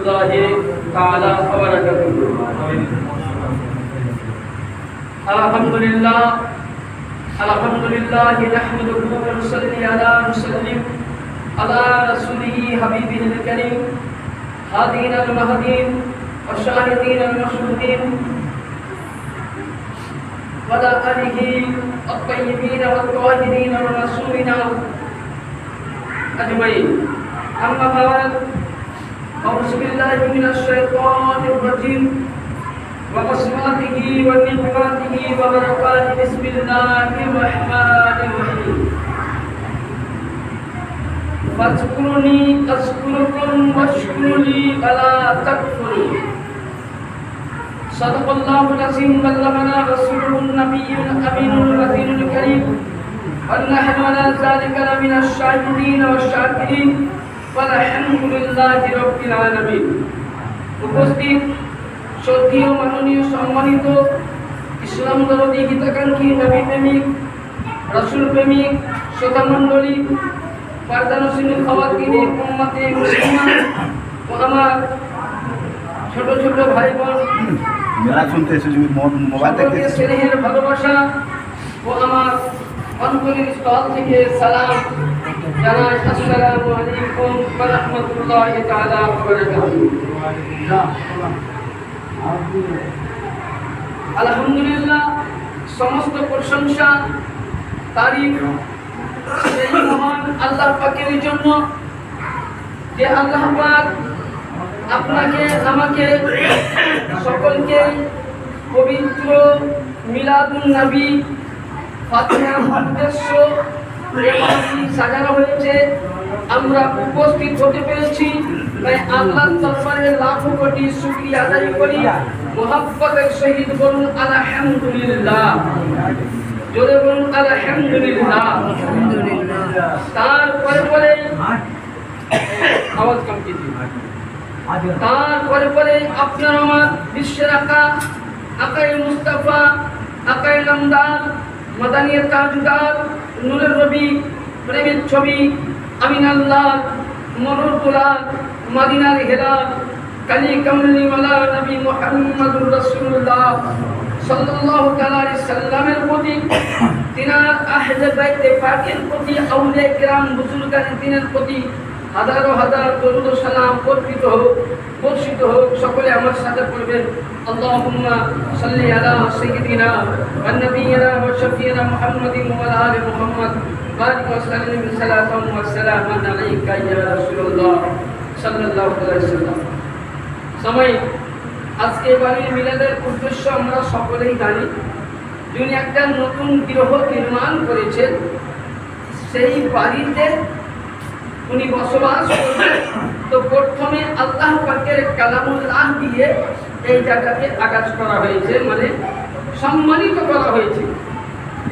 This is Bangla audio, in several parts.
الله تعالى وبركاته الحمد لله الحمد لله نحمده ونصلي على نسلم على رسوله حبيبه الكريم هادينا المهدين والشاهدين المشهودين وعلى آله الطيبين والطاهرين والرسولين أجمعين أما بعد أعوذ بالله من الشيطان الرجيم. وقسماته ونعماته وبركاته بسم الله الرحمن الرحيم. فاذكرني أذكركم واشكروا لي فلا تكفروا. صدق الله العظيم بلغنا رسوله النبي الأمين الرسول الكريم. ونحن على ذلك لمن الشاهدين والشاكرين. উপস্থিত সত্যীয় মাননীয় সম্মানিত ইসলাম দরদি গীতাকাঙ্ক্ষী নবী প্রেমিক রসুল প্রেমিক শ্রোতামণ্ডলী পারদানসিনী খাওয়াতিনি উম্মাতে মুসলমান ও আমার ছোট ছোট ভাই বোন ভালোবাসা ও আমার অন্তরের স্থল থেকে সালাম। আলহামদুলিল্লাহ, সমস্ত প্রশংসা মহান আল্লাহ পাকের জন্য যে আল্লাহ পাক আপনাকে, আমাকে, সকলকে পবিত্র মিলাদুন নবী ফাতিহা উদ্দেশ্য সাজানো হয়েছে। আমরা উপস্থিত হতে পেরেছি। কোটি আদায় করি। বলুন, আলহামদুলিল্লাহ। জোরে বলুন, আলহামদুলিল্লাহ। তারপরে পরে আওয়াজ তারপরে পরে আপনার আমার বিশ্বের আকা, আকাই মুস্তাফা, আকাই নামদার মাদানিয়ার তাজুদার নূরের রবি, প্রেমের ছবি আমিন আল্লাহ মনোর তোলার মাদিনার হেরার কালী কামলিওয়ালা নবী মোহাম্মদুর রসুল্লাহ সাল্লাল্লাহু তাআলা সাল্লামের প্রতি, তিনার আহলে বাইতে পাকের প্রতি, আউলিয়া কিরাম বুজুর্গান দিনের প্রতি হাজারো হাজার দরুদ ও সালাম অর্পিত হোক, বর্ষিত হোক, সকলে আমার সাথে পড়বেন। সাইয়্যিদিনা ওয়া নাবিয়িনা ওয়া শাফিয়িনা মুহাম্মাদিন ওয়া আলা আলি মুহাম্মদ বারিক ওয়া সাল্লিম সালাতাম ওয়া সালামান আলাইকা ইয়া রাসূলুল্লাহ সাল্লাল্লাহু আলাইহি ওয়াসাল্লাম সময়, আজকে বাড়ির মিলাদের উদ্দেশ্য আমরা সকলেই জানি। যিনি একটা নতুন গৃহ নির্মাণ করেছেন, সেই বাড়িতে উনি বসবাস করবেন। তো প্রথমে আল্লাহ পাকের কালামুল্লাহ দিয়ে এই জায়গাকে আকাশ করা হয়েছে মানে সম্মানিত করা হয়েছে।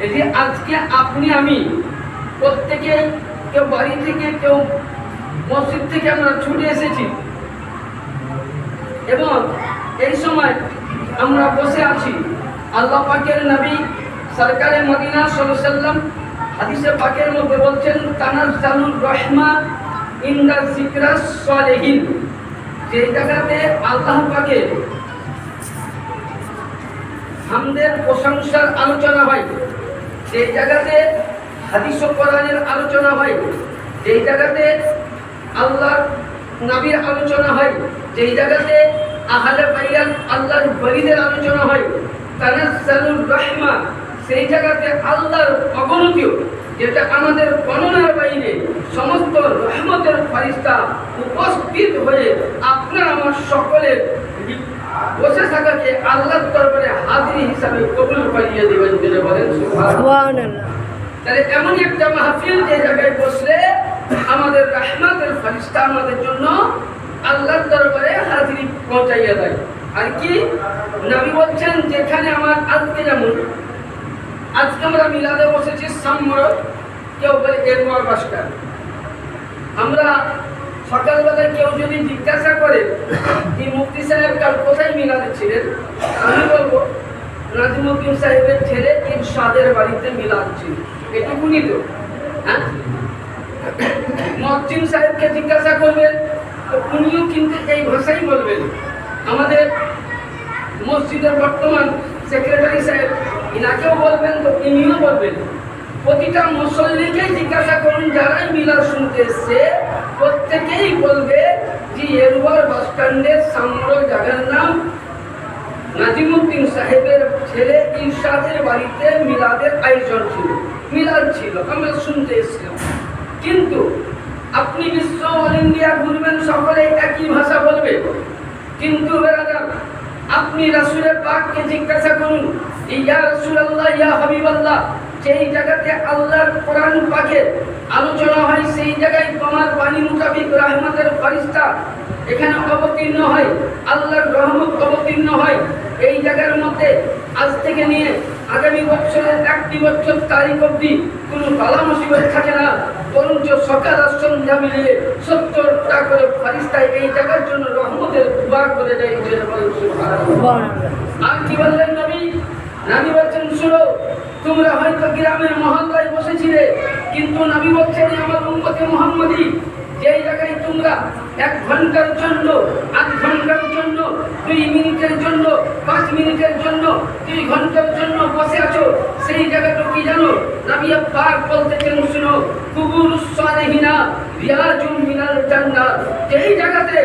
এই যে আজকে আপনি, আমি প্রত্যেকে, কেউ বাড়ি থেকে, কেউ মসজিদ থেকে আমরা ছুটে এসেছি। এবং এই সময় আমরা বসে আছি। আল্লাহ পাকের নবী সরকারে মদিনা সাল্লাম হাদিসে পাকের মধ্যে বলছেন তানাজ্জালুর রহমা ইন্দা জিকরা সালেহিন। যে জায়গাতে আল্লাহ পাকের হামদের প্রশংসার আলোচনা হয়। যে জায়গাতে হাদিস কোরআনের আলোচনা হয়, যেই জায়গাতে আল্লাহর নবীর আলোচনা হয়, যেই জায়গাতে আহলে বাইয়ান আল্লাহর বলিদের আলোচনা হয়, তানাজ্জালুর রহমা, সেই জায়গাতে আল্লাহর অবনতিও যেটা আমাদের গণনার বাইরে সমস্ত রহমতের ফারিস্তা উপস্থিত হয়ে আপনার আমার সকলের বসে থাকাকে আল্লাহর দরবারে হাজিরি হিসাবে কবুল করিয়ে দেবেন বলে বলেন তাহলে এমন একটা মাহফিল যে জায়গায় বসলে আমাদের রহমতের ফারিস্তা আমাদের জন্য আল্লাহর দরবারে হাজিরি পৌঁছাইয়া দেয়। আর কি? নবী বলছেন যেখানে আমার আজকে যেমন আজকে আমরা মিলাদে বসেছি সাম্মর কেউ বলে বাসকার আমরা সকালবেলায় কেউ যদি জিজ্ঞাসা করে যে মুফতি সাহেব কাল কোথায় মিলাদে ছিলেন? আমি বলব নাজিমুদ্দিন সাহেবের ছেলে ইরশাদের বাড়িতে মিলাদ ছিল। এটুকুনি তো হ্যাঁ? মহসিন সাহেবকে জিজ্ঞাসা করবেন উনিও কিন্তু এই ভাষাই বলবেন। আমাদের মসজিদের বর্তমান সেক্রেটারি সাহেব, ইনাকেও বলবেন, তো ইনিও বলবেন। প্রতিটা মুসল্লিকে জিজ্ঞাসা করুন, যারাই মিলাদ শুনতে এসছে, প্রত্যেকেই বলবে যে এরুয়ার বাস স্ট্যান্ডের সামনে জায়গার নাম নাজিমুদ্দিন সাহেবের ছেলে ইরশাদের বাড়িতে মিলাদের আয়োজন ছিল। মিলাদ ছিল, আমরা শুনতে এসেছিলাম। কিন্তু আপনি বিশ্ব অল ইন্ডিয়া ঘুরবেন, সকলে একই ভাষা বলবে। কিন্তু আপনি রাসুলের পাককে জিজ্ঞাসা করুন, ইয়া রাসুল আল্লাহ ইয়া হাবিবাল্লাহ সেই জায়গাতে আল্লাহর কোরআন পাকের আলোচনা হয় সেই জায়গায় তোমার বাণী মোতাবিক রহমতের ফারিস্তা এখানে অবতীর্ণ হয় আল্লাহর রহমত অবতীর্ণ হয়। এই জায়গার মধ্যে আজ থেকে নিয়ে আগামী বছরের একটি বছর তারিখ অবধি কোনো বালা মুসিবত থাকে না বরঞ্চ সকাল আর সন্ধ্যা মিলিয়ে সত্তরটা করে ফারিস্তায় এই জায়গার জন্য রহমতের দুয়া করে সুবহানাল্লাহ। আর কি বললেন নবী? নবী বলছেন শুনো তোমরা হয়তো গ্রামের মহল্লায় বসেছিলে, কিন্তু নবী বলছেন, আমার উম্মতে মুহাম্মদী, যেই জায়গায় তোমরা এক ঘণ্টার জন্য, আধ ঘণ্টার জন্য, দুই মিনিটের জন্য, পাঁচ মিনিটের জন্য, দুই ঘণ্টার জন্য বসে আছো, সেই জায়গাটা কি জানো? নবী পাক বলতেছেন শুনো কুবুর সালেহিনা রিয়াজুম মিনাল জান্নাত। যেই জায়গাতে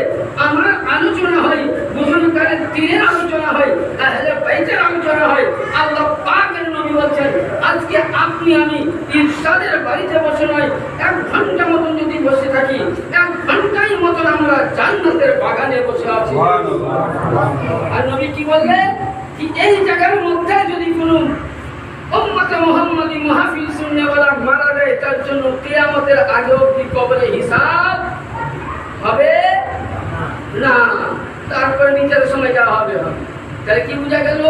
আমার আলোচনা হয় বুজুর্গকারের তীরের আলোচনা হয়, আহলে বাইতের আলোচনা হয়, আল্লাহ পাকের নবী বলছেন, আজকে আপনি, আমি ইরশাদের বাড়িতে বসে নয়, এক ঘণ্টা মতন যদি বসে থাকি, এক ঘন্টাই মতন আমরা জান্নাতের বাগানে বসে আছি। আর নবী কি বললেন? কি এই জায়গার মধ্যে যদি কোনো উম্মতে মুহাম্মাদি মাহফিল শুননেওয়ালা মারা যায়, তার জন্য কিয়ামতের আগে অবধি কবরে হিসাব হবে? না। তারপরে নিচের সময় যাওয়া হবে হবে। তাহলে কি বোঝা গেল?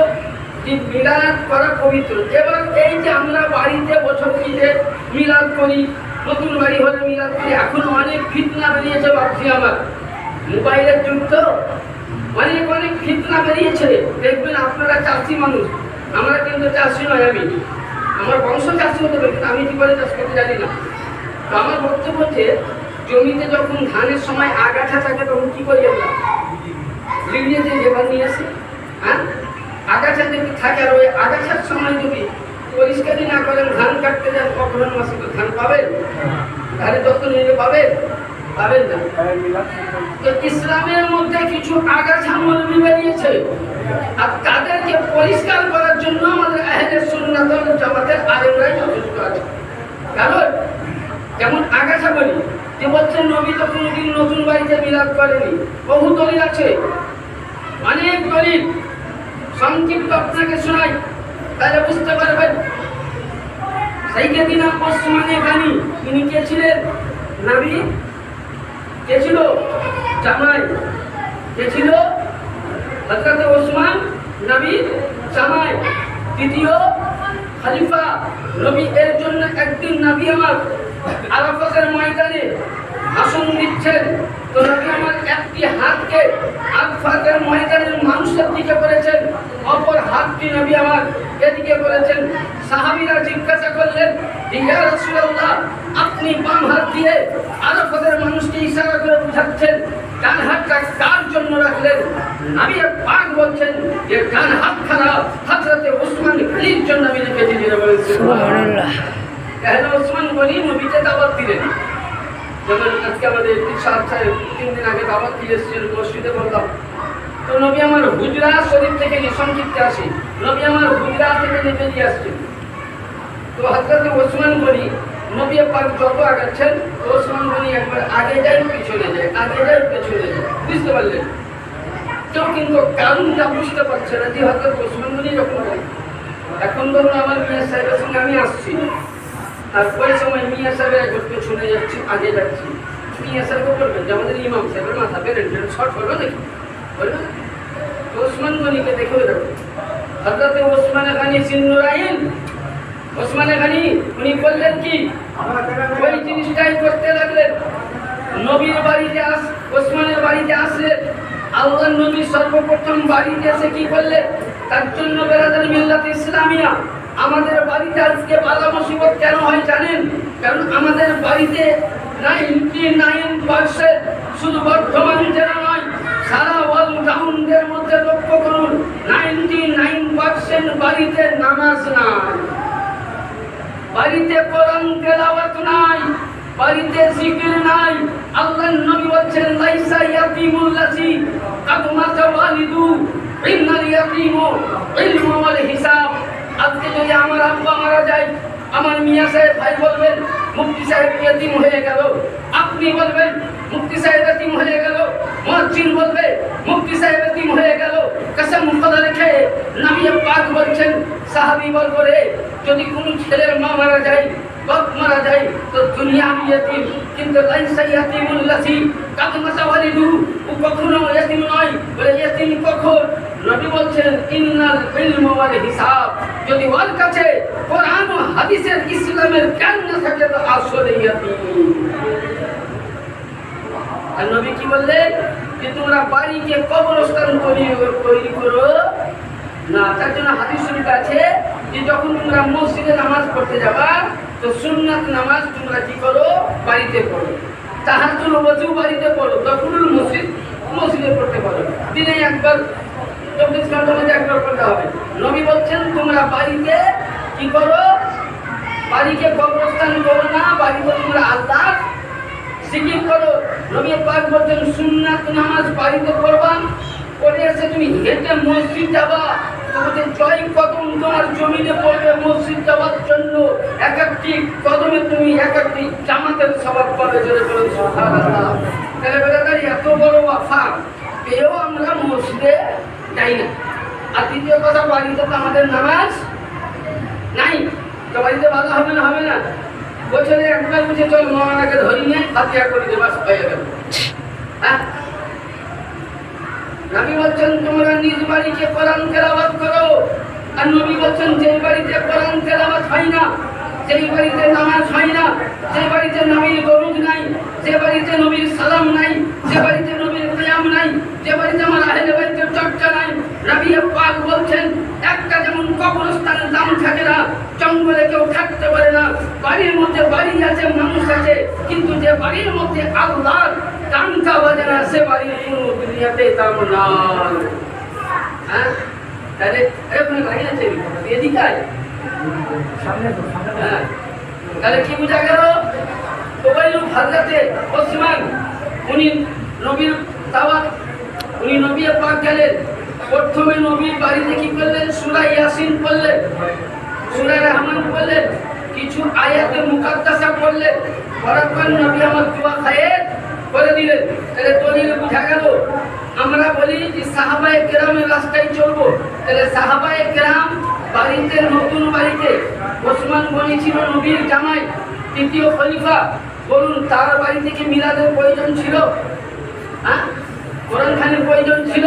যে মিলাদ করা পবিত্র। এবার এই যে আমরা বাড়িতে বছর ঈদে মিলাদ করি, নতুন বাড়ি হলে মিলাদ করি, এখন অনেক ফিতনা বেরিয়েছে ভাবছি আমার। মোবাইলের যুগ তো। অনেক অনেক ফিতনা বেরিয়েছে। দেখবেন আপনারা চাষি মানুষ। আমরা কিন্তু চাষি নয় আমি। আমার বংশ চাষি হতে পারে, কিন্তু আমি করে চাষ করতে জানি না। তো আমার বক্তব্য হচ্ছে, জমিতে যখন ধানের সময় আগাছা থাকে, তখন কি করি আমরা? লিগিয়ে দিয়ে নিয়ে আসি হ্যাঁ? আগাছা যদি থাকে আর ওই আগাছার সময় যদি পরিষ্কারই না করেন, ধান কাটতে যান অগ্রহণ মাসে তো ধান পাবেন? ধানের যত্ন নিলে পাবেন? পাবেন না। তো ইসলামের মধ্যে কিছু আগাছা মলবি বেরিয়েছে আর তাদেরকে পরিষ্কার করার জন্য আমাদের আহলে সুন্নাত জামাতের আলেমরাই যথেষ্ট আছে। কারণ যেমন আগাছা বলি, যে বলছেন নবী তো কোনোদিন নতুন বাড়িতে মিলাদ করেনি। বহু দলিল আছে। অনেক দলিল। সংক্ষিপ্ত আপনাকে শোনাই, তাহলে বুঝতে পারবেন। দিনা ওসমানে গানি তিনি কে ছিলেন? নবী? কে ছিল? জামাই। কে ছিল? হজরত ওসমান নবী জামাই। দ্বিতীয় খলিফা নবী, এর জন্য একদিন নবী আমার আরাফাতের ময়দানে ভাষণ দিচ্ছেন। তো নবী আমার একটি হাতকে আরাফাতের ময়দানের মানুষের দিকে করেছেন। অপর হাতটি নবী আমার এদিকে করেছেন। সাহাবীরা জিজ্ঞাসা করলেন ইয়া রাসূলুল্লাহ আপনি বাম হাত দিয়ে আরাফাতের মানুষকে ইশারা করে বুঝাচ্ছেন ডান হাতটা কার জন্য রাখলেন? আমি পাক বলছেন যে ডান হাত খারাপ হযরতে ওসমান গনির জন্য আমি রেখেছি যেটা বলেছেন তাহলে ওসমান গনি নবীকে দাওয়াত দিলেন। যেমন আজকে আমাদের সাত সাহেব তিন দিন আগে দাওয়াত দিয়ে এসেছিল মসজিদে বললাম, তো নবী আমার হুজরা শরীফ থেকে যে সংক্ষিপ্তে আসি। নবী আমার হুজরা থেকে যে বেরিয়ে আসছেন তো হজরত ওসমান গনি, নবী পাক যত আগাচ্ছেন ওসমান গনি একবার আগে যায় পিছনে যায়, আগে যায় পেছনে যায়। বুঝতে পারলেন? কেউ কিন্তু কারণটা বুঝতে পারছে না যে হজরত ওসমান গনি যখন এখন ধরুন আমার মিয়া সাহেবের সঙ্গে আমি আসছি। ওই সময় মিয়া সাহেবের একবার পেছনে যাচ্ছি, আগে যাচ্ছি। মিয়া সাহেব বলবেন যে আমাদের ইমাম সাহেবের মাথা বেরেন বেরেন শর্ট হলো নাকি বলবে না? তো ওসমান গনিকে দেখে রাখো হজরত ওসমান গানি সিন্নুরাইন ওসমান গানি উনি বললেন কি, ওই জিনিসটাই করতে লাগলেন। নবীর বাড়িতে আস, ওসমানের বাড়িতে আসলেন আল্লাহ নবী সর্বপ্রথম বাড়িতে এসে কি করলেন? তার জন্য বেরাদার মিল্লাত ইসলামিয়া। আমাদের বাড়িতে আজকে বালা মুসিবত কেন হয় জানেন? কারণ আমাদের বাড়িতে নাইনটি নাইন পার্সেন্ট শুধু বর্ধমান জেলা নয়, সারা ওয়ার্ল্ড টাউনদের মধ্যে লক্ষ্য করুন, নাইনটি নাইন পার্সেন্ট বাড়িতে নামাজ নাই। বাড়িতে কোরআন তেলাওয়াত নাই, বাড়িতে জিকির নাই। আল্লাহ নবী বলছেন, লাইসা ইয়াতিমুল লাসি, কাদমাতা ওয়ালিদু, ইন্নাল ইয়াতিমু ইলমু ওয়াল হিসাব। আমার মিয়া সাহেব ভাই বলবেন, মুফতি সাহেব ইয়াতিম হয়ে গেল। আপনি বলবেন, মুফতি সাহেব ইয়াতিম হয়ে গেল। মুয়াজ্জিন বলবে, মুফতি সাহেব ইয়াতিম হয়ে গেল। কসম খোদা রেখে নবী পাক বলছেন, সাহাবী বলব রে, যদি কোনো ছেলের মা মারা যায়, বাপ মারা যায়, তো দুনিয়া আমি ইয়াতিম কিন্তু লাইসা ইয়াতিমুল লাসি কাদ মাতা ওয়ালিদু, ও কখনো ইয়াতিম নয়, বলে ইয়াতিম কখন? নবী বলছেন, ইন্নাল ইলমু ওয়াল হিসাব। যদি ওর কাছে কোরআন ও হাদিসের ইসলামের জ্ঞান না থাকে, তো আসলে ইয়াতিম আর নবী কি বললেন? যে তোমরা বাড়িকে কবরস্থান তৈরি তৈরি করো। না, তার জন্য হাদিস শরীফ আছে যে যখন তোমরা মসজিদে নামাজ পড়তে যাবা, তো সুন্নাত নামাজ তোমরা কি করো? বাড়িতে পড়ো। তাহাজুল ওয়াজু বাড়িতে পড়ো তখনুল মসজিদ, মসজিদে পড়তে পারো। দিনে একবার চব্বিশ ঘণ্টার মধ্যে একবার পড়তে হবে। নবী বলছেন, তোমরা বাড়িতে কি করো? বাড়িকে কবরস্থান করো না, বাড়িতে তোমরা আল্লাহ সিকিম করো। নবী পাক বলছেন, সুন্নাত নামাজ বাড়িতে পড়বা, পড়ে এসে তুমি হেঁটে মসজিদ যাবা। তোমাদের জয় কদম তোমার জমিনে পড়বে মসজিদ যাওয়ার জন্য। এক একটি কদমে তুমি এক একটি জামাতের স্বভাব পাবে যদি বলে সুবহানাল্লাহ। তাহলে বেলাদার এত বড় আফা পেয়েও আমরা মসজিদে যাই না? আর দ্বিতীয় কথা, বাড়িতে তো আমাদের নামাজ নাই। তো বাড়িতে হবে না হবে না। বছরে একবার বুঝে চল ধরি ফাতিয়া করে দেবা গেল হ্যাঁ? নবী বলছেন, তোমরা নিজ বাড়িতে কোরআন তেলাওয়াত করো। আর নবী বলছেন যে বাড়িতে কোরআন তেলাওয়াত হয় না, যেই বাড়িতে নামাজ হয় না যে বাড়িতে নবীর দরুদ নাই, যে বাড়িতে নবীর সালাম নাই, যে বাড়িতে নবীর নাই যে বাড়িতে আমার আহলে বাইতের চর্চা নাই নবী পাক বলছেন একটা যেমন কবরস্থানের দাম থাকে না জঙ্গলে কেউ থাকতে পারে না বাড়ির মধ্যে বাড়ি আছে মানুষ আছে কিন্তু যে বাড়ির মধ্যে আল্লাহর টানকা বাজে না সে বাড়ির কোনো দুনিয়াতে দাম নাই। হ্যাঁ? তাহলে এরকম আছে এদিকে আয়। হ্যাঁ। তাহলে কি বোঝা গেল? ওবাইলু হাজরাতে ওসমান উনি নবীর দাওয়াত উনি নবী পাক গেলেন। প্রথমে নবীর বাড়িতে কি করলেন? সূরা ইয়াসিন পড়লেন। সূরা রহমান পড়লেন। কিছু আয়াতে মুকাদ্দাসা পড়লেন। পড়ার পর নবী আমার দোয়া খায়ে করে দিলেন, তাহলে দলিল বোঝা গেল। আমরা বলি যে সাহাবায়ে কেরামের রাস্তায় চলবো। তাহলে সাহাবায়ে কেরাম বাড়িতে, নতুন বাড়িতে, ওসমান গনি ছিল নবীর জামাই তৃতীয় খলিফা। বলুন, তার বাড়ি থেকে মিলাদের প্রয়োজন ছিল? হ্যাঁ? কোরআন খানের প্রয়োজন ছিল?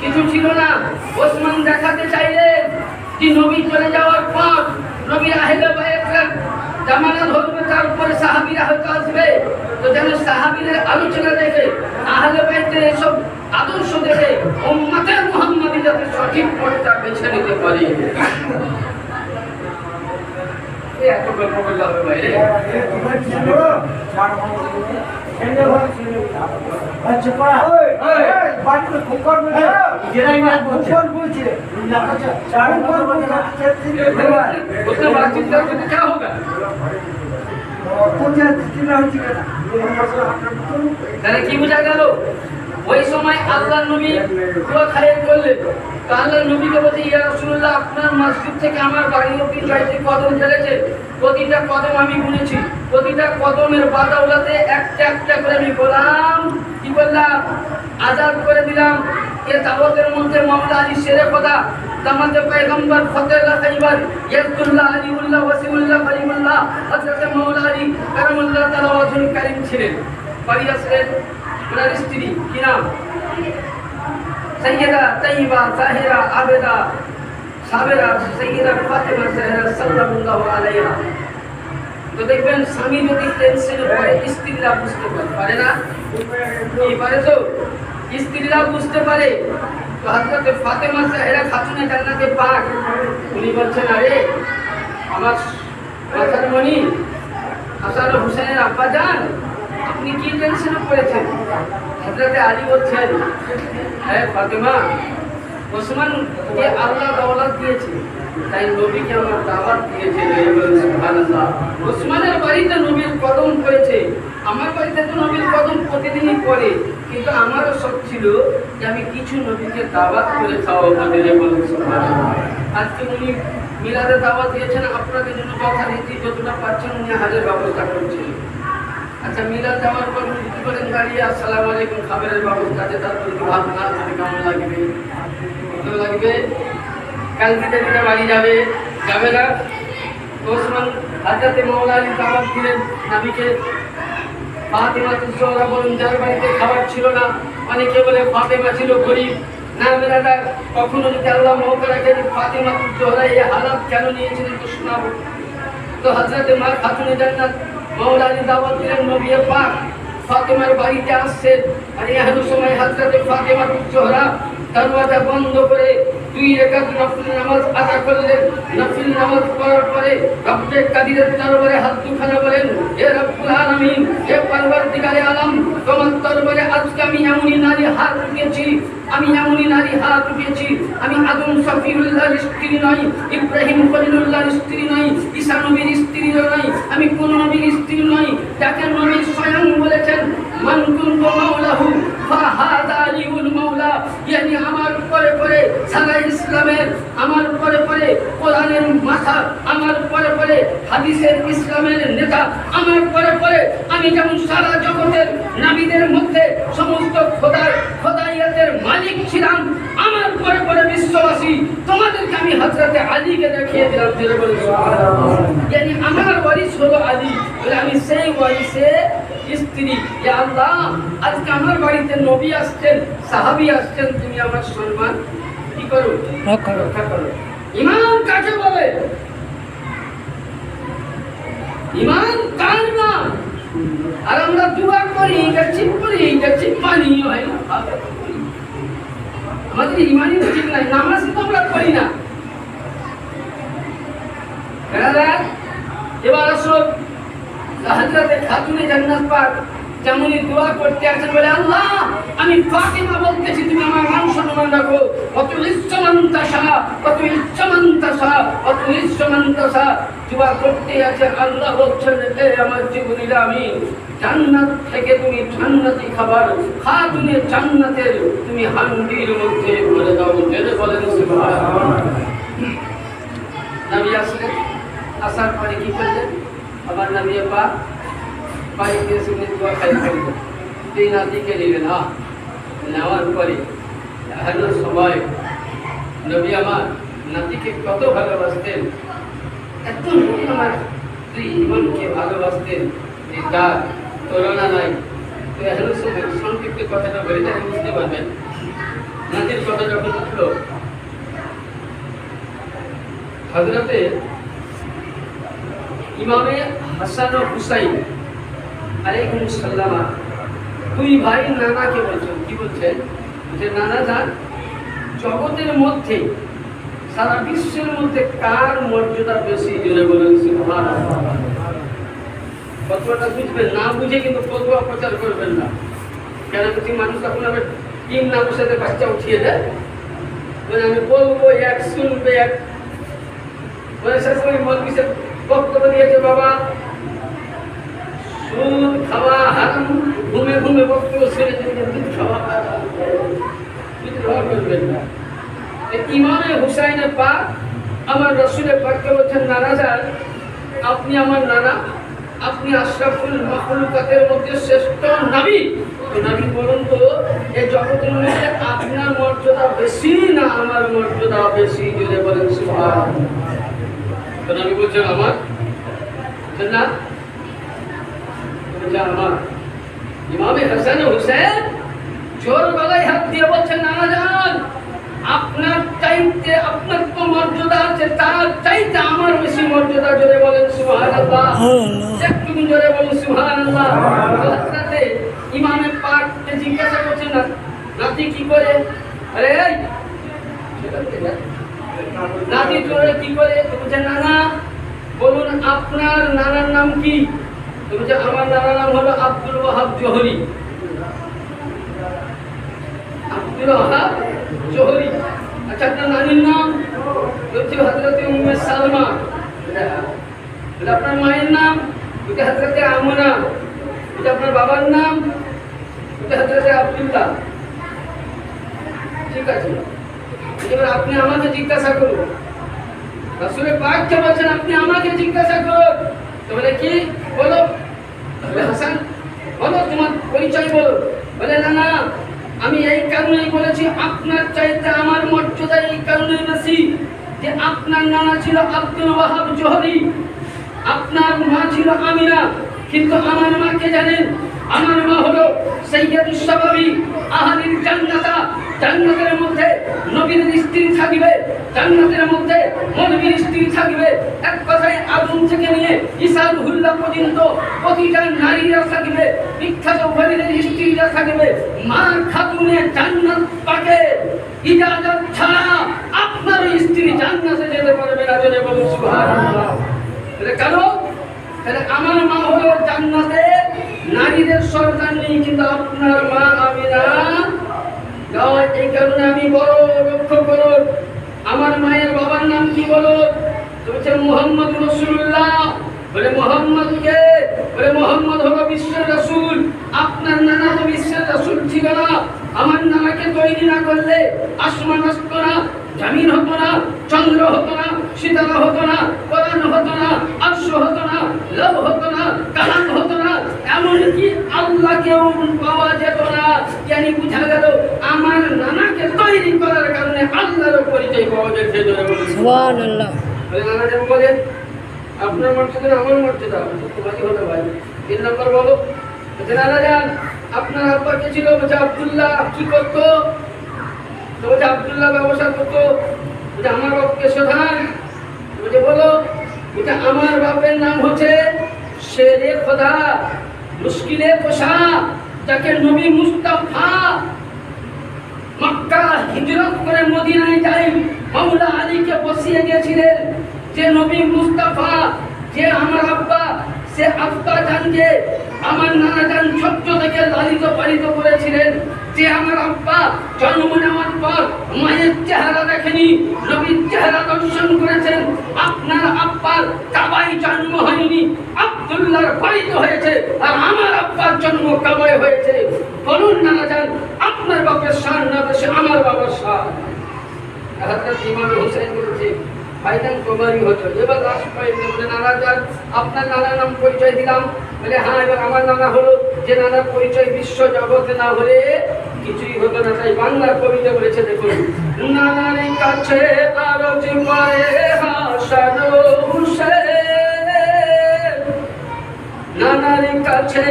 কিছু ছিল না। ওসমান দেখাতে চাইলেন যে নবী চলে যাওয়ার পর নবী আহেলে জামানা ধরবে, তারপরে সাহাবিরা হয়তো আসবে। তো যেন সাহাবিদের আলোচনা দেখে, আহলে বাইতের এসব আদর্শ দেখে উম্মতে মুহাম্মাদি যাতে সঠিক পথটা বেছে নিতে পারে। এত গল্প করলে হবে বাইরে उसने बातचीत करके तो क्या होगा তাহলে কি বোঝা গেল ওই সময় আল্লাহ নবী পুরো খায়ের করলেন তো আল্লাহ নবীকে বলছে, ইয়া রাসূলুল্লাহ, আপনার মসজিদ থেকে আমার বাড়ি অব্দি জয়তে কদম ফেলেছে প্রতিটা কদম আমি গুনেছি প্রতিটা কদমের বাদাউলাতে একটা একটা করে আমি বললাম কি বললাম? আজাদ করে দিলাম। এ দাওয়াতের মধ্যে মামলা আলী শেরে কথা দামাতে পয়গম্বর ফতেল্লাহ খাইবার ইয়াদুল্লাহ আলিউল্লাহ ওয়াসিউল্লাহ করিমুল্লাহ হযরত মাওলা আলী কারামুল্লাহ তাআলা ওয়াজুল কারীম ছিলেন। বাড়ি ওনার স্ত্রী কি নাম সৈয়দা তৈবা তাহিরা আবেদা সাবেরা সৈয়দা ফাতেমা জাহরা সাল্লাল্লাহু আলাইহা তো দেখবেন স্বামী যদি টেনশনে পড়ে, স্ত্রীরা বুঝতে পারে। পারে না? কি পারে তো? স্ত্রীরা বুঝতে পারে। তো হযরত ফাতেমা জাহরা খাতুনে জান্নাতে পাক। উনি বলছেন, আরে, আমার মাথার মণি হাসান হোসেনের আব্বা যান আপনি কি টেনশনে পড়েছেন? হজরতে আলী বলছেন হ্যাঁ ফাতেমা ওসমানকে আল্লাহ দৌলত দিয়েছে, তাই নবীকে আমার দাওয়াত দিয়েছে ওসমানের বাড়িতে নবীর কদম পড়েছে, আমার বাড়িতে তো নবীর কদম প্রতিদিনই পড়ে, কিন্তু আমারও শখ ছিল যে আমি কিছু নবীকে দাওয়াত করে খাওয়াবো আজকে উনি মিলাদে দাওয়াত দিয়েছেন, আপনাদের জন্য যথারীতি যতটা পাচ্ছেন উনি হাজার ব্যবস্থা করছেন। আচ্ছা মিলাদ যাওয়ার পর কি করেন? দাঁড়িয়ে আসসালামু আলাইকুম, খাবারের ব্যবস্থা আছে একটু ভাত না খেতে কেমন লাগবে? ভালো লাগবে? কালকে দিনে বাড়ি যাবে যাবে না? ওসমান হাজরাতে মাওলা আলী দাওয়াত দিলেন নবীকে। ফাতেমা তুসরা বলুন, যার বাড়িতে খাবার ছিল না, অনেকে বলে ফাতেমা ছিল গরিব। না বেরাদা কখনো যদি আল্লাহ রাখে যে ফাতেমা তুসরা এই হালাত কেন নিয়েছিলেন তো শোনাবো। তো হজরতে মা খাতুনে জান্নাত আলী দাওয়াত দিলেন নবী পাক ফাতেমার বাড়িতে আসছেন। আর এহেন সময় হাজরাতে ফাতেমার তুসরা দরওয়াজা বন্ধ করে দুই রেখাত নফল নামাজ আদা করলেন। নফল নামাজ পড়ার পরে রব্বে কাদিরের দরবারে হাত দুখানা বলেন হে রব্বুল আলামিন হে পরবর্তীকারে আলম, তোমার দরবারে আজকে আমি এমনই নারী হাত উঠিয়েছি আমি এমনই নারী হাত উঠিয়েছি আমি আদম সফিউল্লাহর স্ত্রী নই, ইব্রাহিম খলিলুল্লাহর স্ত্রী নই, ঈসা নবীর স্ত্রী নই, আমি কোন নবীর স্ত্রী নই, যাকে নবী স্বয়ং বলেছেন, মান মাওলাহু, ফাহাদা আলিউল মাওলা ইয়ানি আমার সারা ইসলামের আমার পরে পরে কোরআনের মাথা আমার পরে পরে হাদিসের ইসলামের নেতা আমার পরে পরে আমি যেমন সারা জগতের নাবিদের মধ্যে সমস্ত খোদার খোদাইয়াতের মালিক ছিলাম, আমার পরে পরে বিশ্ববাসী, তোমাদেরকে আমি হজরতে আলীকে দেখিয়ে দিলাম বলে আমার ওয়ারিস হলো আলী আমি সেই ওয়ারিসে স্ত্রী। আল্লাহ, আজকে আমার বাড়িতে নবী আসছেন, সাহাবী আসছেন তুমি আমার সম্মান কি করো রক্ষা করো। ইমান কাকে বলে? ইমান কার নাম? আর আমরা দুয়া করি এটা ঠিক করি এটা ঠিক মানি হয় না? তো আমাদের ইমানই ঠিক নাই নামাজ তো আমরা করি না। এবার আসো হজরতে খাতুনে জান্নাত পাক। যেমনই দোয়া করতে আছেন বলে, আল্লাহ, আমি ফাতিমা বলতেছি, তুমি আমার মান সম্মান রাখো। কত ইচ্ছামন্তাসা কত ইচ্ছামন্তাসা কত ইচ্ছামন্তাসা দোয়া করতে আছে আল্লাহ বলছেন, এ আমার জীবনীরা, আমি জান্নাত থেকে তুমি জান্নাতি খাবার খাতুনে জান্নাতের তুমি হান্ডির মধ্যে ভরে দাও। জেনে বলেন নবী আসলেন আসার পরে কি করলেন? আমার নবী পা এসে উনি দোয়া খাই করলেন দুই নাতিকে নিলেন আহ নেওয়ার পরে এখনও সময়। নবী আমার, নাতিকে কত ভালোবাসতেন, এত নবী আমার তুই ইমানকে ভালোবাসতেন। যে তার তুলনা নাই। তো এখনও সময় সংক্ষিপ্ত কথাটা বলে তাহলে বুঝতে পারবেন। নাতির কথা যখন উঠল হজরতে ইমামে হাসান হুসাইন আলাইকুম সাল্লামা দুই ভাই নানাকে বলছেন, কি বলছেন? যে নানা যান, জগতের মধ্যে, সারা বিশ্বের মধ্যে কার মর্যাদা বেশি? জোরে বলেন কতটা বুঝবেন, না বুঝে কিন্তু ফতোয়া প্রচার করবেন না। কেন কিছু মানুষ তখন আবার টিম না বসাতে বাচ্চা উঠিয়ে দেয়? মানে আমি বলব, এক শুনবে, এক বক্তব্য দিয়েছে, বাবা। সুদ খাওয়া হারাম ঘুমে করবেন না ইমামে হুসাইনের পা আমার রসুলের পাককে বলছেন নানা যান আপনি আমার নানা আপনি আশরাফুল মাহলুকাতের মধ্যে শ্রেষ্ঠ নবী নবী বলুন তো এই জগতের মধ্যে আপনার মর্যাদা বেশি না আমার মর্যাদা বেশি জুড়ে বলেন সুবহানাল্লাহ তো বলছেন আমার না বলছেন আমার ইমামে হাসান হুসেন জোর গলায় হাত দিয়ে বলছেন নানা যান। আপনার চাইতে আপনার তো মর্যাদা আছে তার চাইতে আমার বেশি মর্যাদা জোরে বলেন সুবহানাল্লাহ। একটু জোরে বলেন সুবহানাল্লাহ। হযরতে ইমামে পাককে জিজ্ঞাসা করছেন না নাতি কি করে? আরে নাতি জোরে কি করে? বলছে নানা বলুন আপনার নানার নাম কি? বলছে আমার নানার নাম হলো আব্দুল ওয়াহাব জোহরি। আব্দুল ওয়াহাব জোহরি। আচ্ছা আপনার নানির নাম? হচ্ছে হজরতে উম্মে সালমা। আপনার মায়ের নাম? এটা হজরতে আমনা। এটা আপনার বাবার নাম? এটা হজরতে আব্দুল্লাহ। ঠিক আছে। এবার আপনি আমাকে জিজ্ঞাসা করুন। রাসূলের পাক কে আপনি আমাকে জিজ্ঞাসা করুন? তাহলে কি? বলো হাসান, বলো, তোমার পরিচয় বলো। বলে, না না, আমি এই কারণেই বলেছি, আপনার চাইতে আমার মর্যাদা এই কারণেই বেশি যে আপনার নানা ছিল আব্দুল ওয়াহাব জোহরি, আপনার মা ছিল আমিরা। কিন্তু আমার মাকে জানেন আমার মা হলো সৈয়দুস সাবাবি, আহালিল জান্নাতা। জান্নাতের মধ্যে নবীর স্ত্রী থাকবে, জান্নাতের মধ্যে নবীর স্ত্রী থাকবে। এক কথায় আগুন থেকে নিয়ে ঈসার হুল্লা পর্যন্ত প্রতিটা নারীরা থাকবে বিখ্যাত ওয়ালিদের স্ত্রীরা থাকবে। মা খাতুনের জান্নাত পাকে। ইজাজত ছাড়া আপনার স্ত্রী জান্নাতে যেতে পারবে না যদি বলুন সুবহানাল্লাহ। তাহলে কেন তাহলে আমার মা হলো জান্নাতে নারীদের সরকার নেই, কিন্তু আপনার মা আমি না এই কারণে আমি বড় লক্ষ্য করুন। আমার মায়ের বাবার নাম কি বলো মোহাম্মদ রসুল্লাহ বলে মোহাম্মদ কে বলে মোহাম্মদ হলো বিশ্বের রসুল। আপনার নানা তো বিশ্বের রসুল ছিল না। আমার নানাকে তৈরি না করলে আসমান আসতো না জামিন হতো না চন্দ্র হতো না সীতারা হতো না কোরআন হতো না আর্শ হতো না লব হতো না কালাম হতো না। এমনকি আল্লাহকেও পাওয়া যেত না। জ্ঞানী বুঝা গেল আমার নানাকে তৈরি করার কারণে আল্লাহর পরিচয় পাওয়া। সুবহানাল্লাহ। বলে নানা বলেন আপনার মর্যাদা আমার মর্যাদা তোমাকে হতে পারে তিন নম্বর বলো বলছে নানা যান আপনার আব্বা কে ছিল? বলছে, আব্দুল্লাহ, কি করতো? তো বলছে, আব্দুল্লাহ ব্যবসা করতো। বলছে, আমার বাপকে শোধান বলছে, বলো, বলছে, আমার বাপের নাম হচ্ছে শেরে খোদা, মুশকিলে কোষা যাকে নবী মুস্তাফা মক্কা হিজরত করে মদিনায় যাই, মাওলা আলীকে বসিয়ে গিয়েছিলেন যে নবী মুস্তাফা, যে আমার আব্বা, সে আব্বা জানকে আমার নানা জান ছোট্ট থেকে লালিত পালিত করেছিলেন। যে আমার আব্বা জন্ম নেওয়ার পর মায়ের চেহারা দেখেনি, নবীর চেহারা দর্শন করেছেন। আপনার আব্বার কাবাই জন্ম হয়নি, আব্দুল্লাহর বাড়িতে হয়েছে, আর আমার আব্বার জন্ম কাবাই হয়েছে। বলুন নানা যান আপনার বাপের শান না বেশি আমার বাবার বলেছে ভাইজান তোমারই হতো। এবার লাস্ট পয়েন্ট বলে নানা যান আপনার নানার নাম পরিচয় দিলাম। বলে হ্যাঁ এবার আমার নানা হলো। যে নানার পরিচয় বিশ্ব জগতে না হলে কিছুই হতো না। তাই বাংলার কবিতা বলেছে দেখুন। নানার কাছে আরজ করে হাসানো হুসেন। নানার কাছে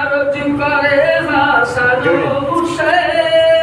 আরজ করে হাসানো হুসেন।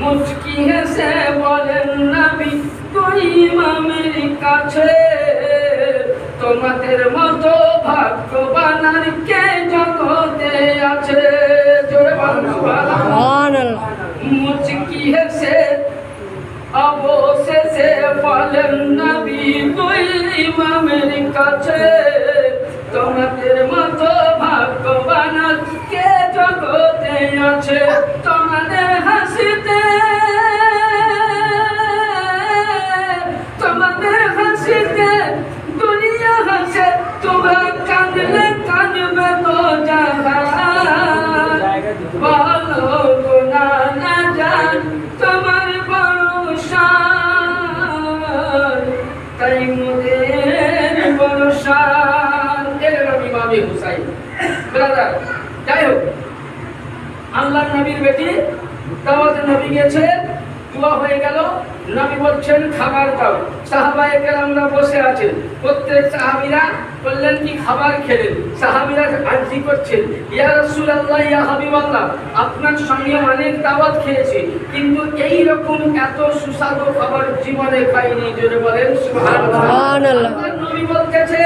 মুচকি হেসে বলেন নবী তুই ইমামের কাছে। তোমাদের মতো ভাগ্যবান আর কে জগতে আছে? জোরে মুচকি হেসে অবশেষে বলেন নবী তুই ইমামের কাছে। তোমাদের মতো ভাগ্যবান কে জগতে আছে? তোমাদের হাসিতে তোমাদের হাসিতে দুনিয়া হাসে তোমরা কাঁদলে কাঁদবে তো বলো গো নানা জান তোমার ভরসা। তাই ইমামে হুসাইন। ব্রাদার যাই হোক আল্লাহ নবীর বেটি দাওয়াতে নবী গেছে দোয়া হয়ে গেল নবী বলছেন খাবার দাও। সাহাবায়ে কেরামরা বসে আছেন। প্রত্যেক সাহাবীরা বললেন কি খাবার খেলেন? সাহাবীরা আরজি করছেন ইয়া রাসূলুল্লাহ ইয়া হাবিবাল্লাহ আপনার সঙ্গে অনেক দাওয়াত খেয়েছি কিন্তু এই রকম এত সুস্বাদু খাবার জীবনে খাইনি। জোরে বলেন সুবহানাল্লাহ। নবী বলতেছে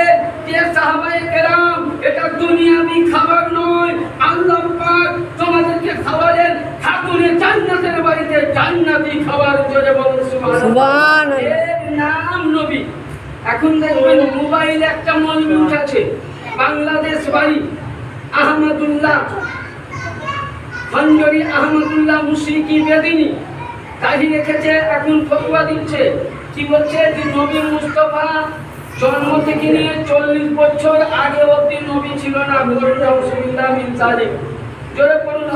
যে সাহাবায়ে কেরাম এটা দুনিয়াবি খাবার নয়। আল্লাহ পাক তোমাদেরকে খাওয়ালেন ঠাকুরে জান্নাতের বাড়িতে জান্নাতি খাবার জোরে বলুন সুবহানাল্লাহ। এর নাম নবী। এখন দেখবেন মোবাইলে একটা মলবি উঠেছে বাংলাদেশ বাড়ি আহমদুল্লাহ। খঞ্জরি আহমদুল্লাহ মুশরিকি বেদিনী। দাড়ি রেখেছে এখন ফতুয়া দিচ্ছে। কি বলছে? যে নবী মুস্তফা জন্ম থেকে নিয়ে চল্লিশ বছর আগে অব্দি নবী ছিল না। বলুন রসুল্লাহ বিন সালিম জোরে পড়ুন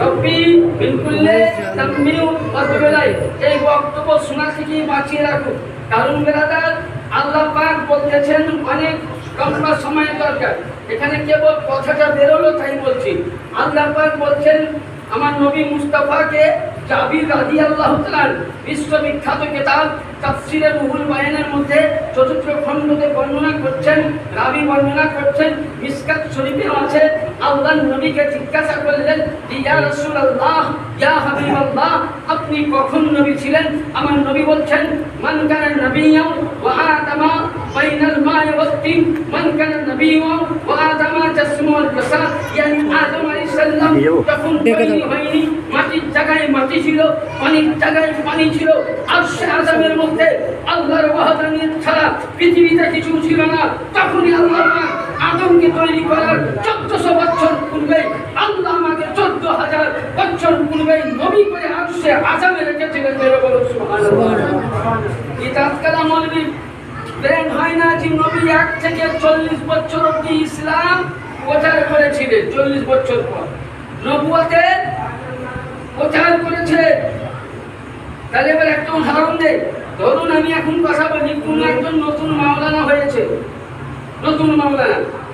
রব্বি, বিলকুল্লে তামিউ ওয়াতবেলাই এই বক্তব্য শোনা থেকে বাঁচিয়ে রাখুন। কারণ বেরাদার, আল্লাহ পাক বলতেছেন অনেক লম্বা সময় দরকার। এখানে কেবল কথাটা বেরোলো তাই বলছি। আল্লাহ পাক বলছেন আমার নবী মুস্তাফাকে জাবির রাদিয়াল্লাহু তাআলার বিশ্ববিখ্যাত কিতাব তাফসিরে রুহুল বায়ানের মধ্যে চতুর্থ খণ্ডতে বর্ণনা করছেন, রাবি বর্ণনা করছেন, মিসকাত শরীফে আছে। আল্লাহ নবীকে জিজ্ঞাসা করলেন, ইয়া রাসূলুল্লাহ, ইয়া হাবিবাল্লাহ, আপনি কখন নবী ছিলেন? আমার নবী বলছেন, মান কানা নবিয়্যান ওয়া আদামা বাইনাল মা'i ওয়াত তিন। মান কানা জাসাদ ইয়ানি আদম আলাইহিস যখন দেখে তৈরি দাও। হয়নি মাটির জায়গায় মাটি ছিল পানির জায়গায় পানি ছিল। আর সে আজমের মধ্যে আল্লাহর ওয়াহদানিয়ত ছাড়া পৃথিবীতে কিছু ছিল না। তখনই আল্লাহ আদমকে তৈরি করার চোদ্দশো বছর পূর্বে আল্লাহ আমাকে চোদ্দ হাজার বছর পূর্বে নবী করে আজমে রেখেছিলেন ব্রেন হয় না যে নবী এক থেকে চল্লিশ বছর অব্দি ইসলাম প্রচার করেছিলেন চল্লিশ বছর পর। নবুয়াতে প্রচার করেছে। তাহলে এবার একটা উদাহরণ দেয় ধরুন আমি এখন কথা বলি, কোন একজন নতুন মাওলানা হয়েছে। নতুন মাওলানা।